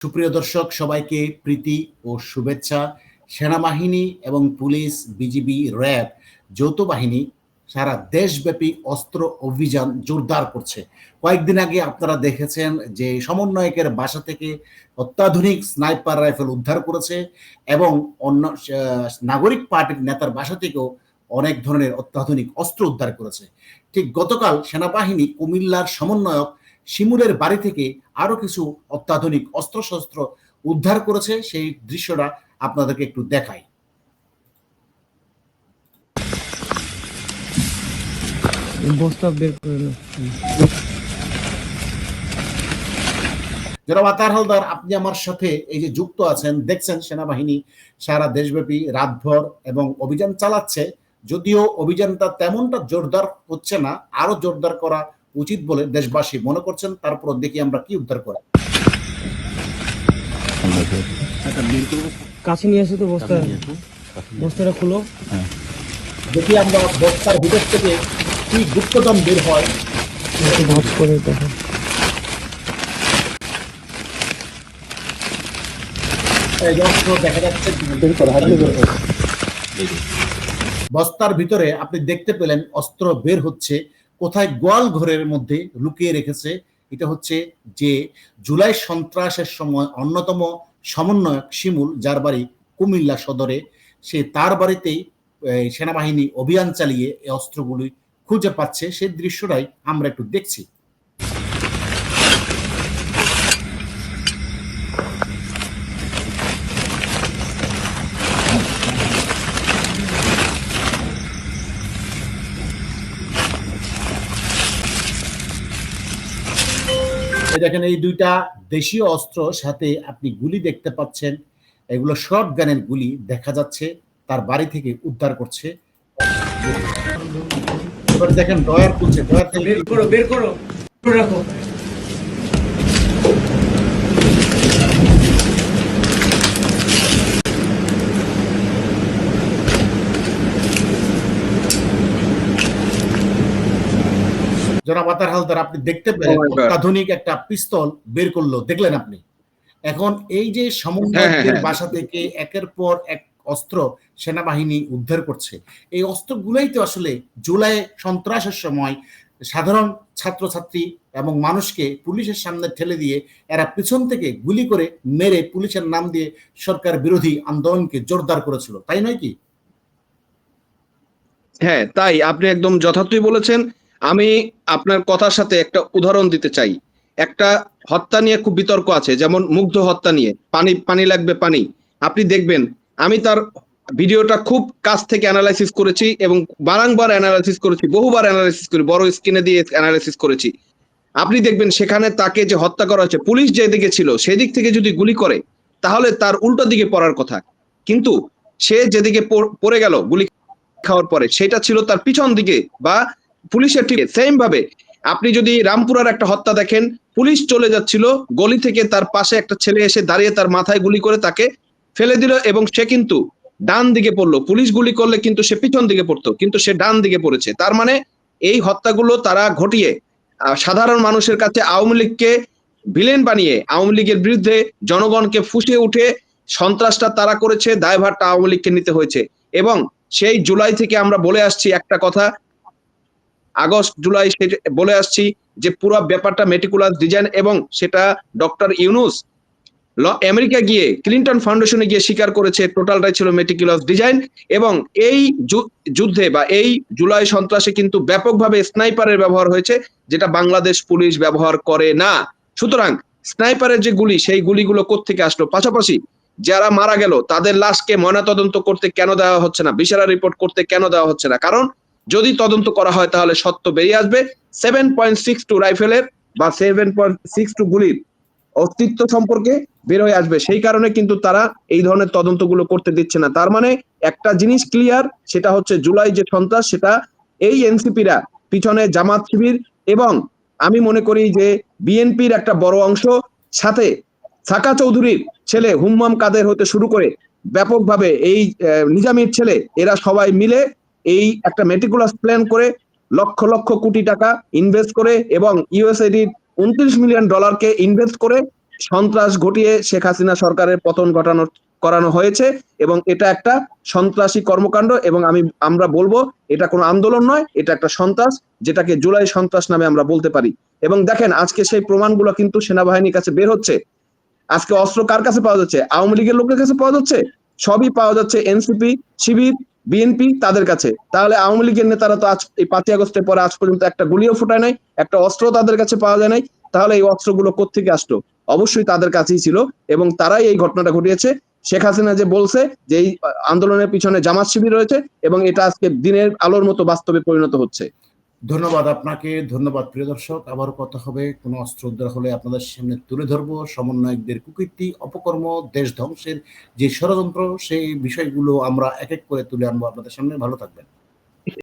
সুপ্রিয় দর্শক, সবাইকে প্রীতি ও শুভেচ্ছা। সেনাবাহিনী এবং পুলিশ, বিজিবি, র্যাব, যৌথ বাহিনী সারা দেশব্যাপী অস্ত্র অভিযান জোরদার করছে। কয়েকদিন আগে আপনারা দেখেছেন যে সমন্বয়কের বাসা থেকে অত্যাধুনিক স্নাইপার রাইফেল উদ্ধার করেছে এবং অন্য নাগরিক পার্টির নেতার বাসা থেকেও অনেক ধরনের অত্যাধুনিক অস্ত্র উদ্ধার করেছে। ঠিক গতকাল সেনাবাহিনী কুমিল্লার সমন্বয়ক শিমুলের বাড়ি থেকে আরও কিছু অত্যাধুনিক অস্ত্রশস্ত্র উদ্ধার করেছে সেই দৃশ্যটা আপনাদেরকে একটু দেখাই। বস্তা বের করে জনাব আতার হালদার আপনি আমার সাথে এই যে যুক্ত আছেন দেখছেন সেনাবাহিনী সারা দেশব্যাপী রাতভর এবং অভিযান চালাচ্ছে। যদিও অভিযানটা তেমনটা জোরদার হচ্ছে না আরও জোরদার করা উচিত বলে দেশবাসী মনে করছেন তারপর দেখি আমরা কি উদ্ধার করি। কাছে নিয়ে এসে তো বস্তা। বস্তাটা খুলো। দেখি আমরা বস্তার ভিতর থেকে কি গুপ্তদম বের হয়। করে দেখা যাচ্ছে বস্তার ভিতরে আপনি দেখতে পেলেন অস্ত্র বের হচ্ছে। কোথায় গোয়াল ঘরের মধ্যে লুকিয়ে রেখেছে, এটা হচ্ছে যে জুলাই সন্ত্রাসের সময় অন্যতম সমন্বয়ক শিমুল, যার বাড়ি কুমিল্লা সদরে, সে তার বাড়িতেই সেনাবাহিনী অভিযান চালিয়ে এই অস্ত্রগুলি খুঁজে পাচ্ছে। সেই দৃশ্যটাই আমরা একটু দেখছি। দেখেন, এই দুইটা দেশীয় অস্ত্র সাথে আপনি গুলি দেখতে পাচ্ছেন। এগুলো শর্ট গানের গুলি দেখা যাচ্ছে, তার বাড়ি থেকে উদ্ধার করছে। এবার দেখেন ডয়ার খুলছে ডয়ার বের করো বের করো। রাখো জনাব আতার হালদার আপনি দেখতে পেলেন Oh. অত্যাধুনিক একটা পিস্তল বের করল দেখলেন আপনি এখন এই যে হ্যাঁ, সমন্বয়কের হ্যাঁ। বাসা থেকে একের পর এক অস্ত্র সেনাবাহিনী উদ্ধার করছে এই অস্ত্রগুলোই তো আসলে জুলাই সন্ত্রাসের সময় সাধারণ ছাত্রছাত্রী এবং মানুষকে পুলিশের সামনে ঠেলে দিয়ে এরা পিছন থেকে গুলি করে মেরে পুলিশের নাম দিয়ে সরকার বিরোধী আন্দোলনকে জোরদার করেছিল তাই নয় কি হ্যাঁ তাই আপনি একদম যথার্থই বলেছেন আমি আপনার কথার সাথে একটা উদাহরণ দিতে চাই। একটা হত্যা নিয়ে খুব বিতর্ক আছে, যেমন মুগ্ধ হত্যা নিয়ে। পানি পানি লাগবে পানি। আপনি দেখবেন, আমি তার ভিডিওটা খুব কাছ থেকে অ্যানালাইসিস করেছি এবং বারংবার অ্যানালাইসিস করেছি, বহুবার অ্যানালাইসিস করি বড় স্ক্রিনে দিয়ে অ্যানালাইসিস করেছি। আপনি দেখবেন, সেখানে তাকে যে হত্যা করা হয়েছে, পুলিশ যেদিকে ছিল, সেদিক থেকে যদি গুলি করে, তাহলে তার উল্টো দিকে পড়ার কথা। কিন্তু সে যেদিকে পড়- গেল, গুলি খাওয়ার পরে, সেটা ছিল তার পিছন দিকে বা পুলিশের ঠিক সেম ভাবে। আপনি যদি রামপুরার একটা হত্যা দেখেন, পুলিশ চলে যাচ্ছিল, গলি থেকে তার পাশে একটা ছেলে এসে দাঁড়িয়ে তার মাথায় গুলি করে তাকে ফেলে দিল এবং সে কিন্তু ডান দিকে পড়ল। পুলিশ গুলি করলে কিন্তু সে পিছন দিকে পড়তো, কিন্তু সে ডান দিকে পড়েছে। তার মানে এই হত্যাগুলো তারা ঘটিয়ে সাধারণ মানুষের কাছে আওয়ামী লীগকে ভিলেন বানিয়ে, আওয়ামী লীগের বিরুদ্ধে জনগণকে ফুসে উঠে সন্ত্রাসটা তারা করেছে, দায়ভারটা আওয়ামী লীগকে নিতে হয়েছে। এবং সেই জুলাই থেকে আমরা বলে আসছি একটা কথা আগস্ট, জুলাই বলে আসছি যে পুরো ব্যাপারটা মেটিকুলাস ডিজাইন এবং সেটা ডক্টর ইউনুস আমেরিকা গিয়ে, ক্লিন্টন ফাউন্ডেশনে গিয়ে স্বীকার করেছে টোটালটাই ছিল মেটিকুলাস ডিজাইন এবং এই যুদ্ধে বা এই জুলাই সন্ত্রাসে কিন্তু ব্যাপকভাবে স্নাইপারের ব্যবহার হয়েছে, যেটা বাংলাদেশ পুলিশ ব্যবহার করে না। সুতরাং স্নাইপারের যে গুলি, সেই গুলিগুলো কোত্থেকে আসলো? পাশাপাশি যারা মারা গেল, তাদের লাশকে ময়নাতদন্ত করতে কেন দেওয়া হচ্ছে না? বিশারা রিপোর্ট করতে কেন দেওয়া হচ্ছে না? কারণ যদি তদন্ত করা হয়, তাহলে সত্য বেরিয়ে আসবে। সেভেন পয়েন্ট সিক্স টু রাইফেলের বা সেভেন পয়েন্ট সিক্স টু গুলির অস্তিত্ব সম্পর্কে বের হয়ে আসবে। সেই কারণে কিন্তু তারা এই ধরনের তদন্তগুলো করতে দিচ্ছে না। তার মানে একটা জিনিস ক্লিয়ার সেটা হচ্ছে জুলাই যে সন্ত্রাস, সেটা এই এনসিপিরা পিছনে জামাত শিবির এবং আমি মনে করি যে বিএনপির একটা বড় অংশ সাথে সাকা চৌধুরীর ছেলে হুম্মাম কাদের হতে শুরু করে ব্যাপকভাবে এই নিজামীর ছেলে, এরা সবাই মিলে এই একটা মেটিকুলাস প্ল্যান করে লক্ষ লক্ষ কোটি টাকা ইনভেস্ট করে এবং ইউএসএডির উনত্রিশ মিলিয়ন ডলারকে ইনভেস্ট করে সন্ত্রাস ঘটিয়ে শেখ হাসিনা সরকারের পতন ঘটানো করানো হয়েছে এবং এটা একটা সন্ত্রাসী কর্মকাণ্ড এবং আমি, আমরা বলব এটা কোনো আন্দোলন নয়, এটা একটা সন্ত্রাস যেটাকে জুলাই সন্ত্রাস নামে আমরা বলতে পারি। এবং দেখেন, আজকে সেই প্রমাণগুলো কিন্তু সেনাবাহিনীর কাছে বের হচ্ছে। আজকে অস্ত্র কার কাছে পাওয়া যাচ্ছে? আওয়ামী লীগের লোকের কাছে পাওয়া যাচ্ছে? সবই পাওয়া যাচ্ছে এনসিপি, শিবির বিএনপি তাদের কাছে। তাহলে আওয়ামী লীগের নেতারা তো আজ, এই পাঁচই আগস্টের পরে আজ পর্যন্ত একটা গুলিও ফুটায় নাই, একটা অস্ত্র তাদের কাছে পাওয়া যায় নাই, তাহলে এই অস্ত্রগুলো কোত্থেকে আসলো? অবশ্যই তাদের কাছেই ছিল এবং তারাই এই ঘটনাটা ঘটিয়েছে। শেখ হাসিনা যে বলছে যে এই আন্দোলনের পিছনে জামাত শিবির রয়েছে এবং এটা আজকে দিনের আলোর মতো বাস্তবে পরিণত হচ্ছে। ধন্যবাদ আপনাকে, ধন্যবাদ প্রিয় দর্শক। আবারও কথা হবে, কোনো অস্ত্র উদ্ধার হলে আপনাদের সামনে তুলে ধরবো। সমন্বয়কদের কুকীর্তি, অপকর্ম, দেশ ধ্বংসের যে ষড়যন্ত্র, সেই বিষয়গুলো আমরা এক এক করে তুলে আনব আপনাদের সামনে। ভালো থাকবেন।